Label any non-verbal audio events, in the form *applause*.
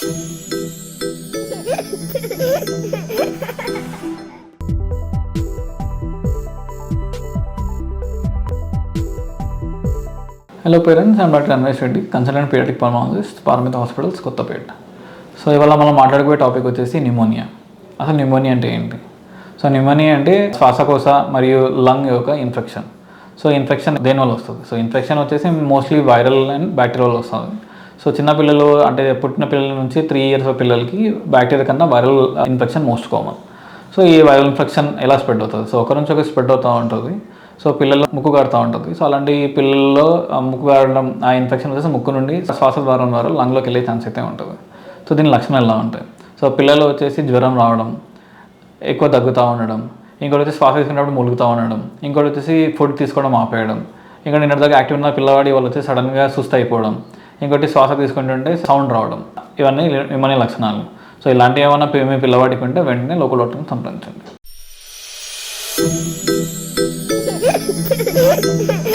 Hello parents I'm doctor Anvesh Reddy consultant paediatric pulmonologist Paramita hospitals Kothapet so ఇవాళ మనం మాట్లాడుకునే topic వచ్చేసి pneumonia అసలు నిమోనియా అంటే ఏంటి? సో నిమోనియా అంటే శ్వాసకోశ మరియు లంగ్ యొక్క ఇన్ఫెక్షన్ సో ఇన్ఫెక్షన్ దేనివల్ల వస్తుంది? సో ఇన్ఫెక్షన్ వచ్చేసి మోస్ట్లీ వైరల్ అండ్ బ్యాక్టీరియల్ వస్తుంది. సో చిన్న పిల్లలు అంటే పుట్టిన పిల్లల నుంచి త్రీ ఇయర్స్ పిల్లలకి బ్యాక్టీరియా కన్నా viral infection most common so ఈ వైరల్ ఇన్ఫెక్షన్ ఎలా స్ప్రెడ్ అవుతుంది? సో ఒకరి నుంచి ఒకరు స్ప్రెడ్ అవుతూ ఉంటుంది. సో పిల్లలు ముక్కు కారుతూ ఉంటుంది. సో అలాంటి పిల్లల్లో ముక్కు కారడం ఆ ఇన్ఫెక్షన్ వచ్చేసి ముక్కు నుండి శ్వాస ద్వారం ద్వారా లంగ్లోకి వెళ్ళే ఛాన్స్ అయితే ఉంటుంది. సో దీని లక్షణాలు ఎలా ఉంటాయి? సో పిల్లలు వచ్చేసి జ్వరం రావడం ఎక్కువ దగ్గుతూ ఉండడం ఇంకోటి వచ్చి శ్వాస తీసుకున్నప్పుడు ములుగుతూ ఉండడం ఇంకోటి వచ్చేసి ఫుడ్ తీసుకోవడం ఆపేయడం ఇంకా నిన్నటిదాకా యాక్టివ్ ఉన్న పిల్లవాడి వాళ్ళు వచ్చి సడన్గా సుస్థ అయిపోవడం ఇంకోటి శ్వాస తీసుకుంటుంటే సౌండ్ రావడం. ఇవన్నీ ఇవన్నీ లక్షణాలు. సో ఇలాంటివి ఏమైనా మీ పిల్లవాడికి ఉంటే వెంటనే లోకల్ డాక్టర్ని సంప్రదించండి. *laughs*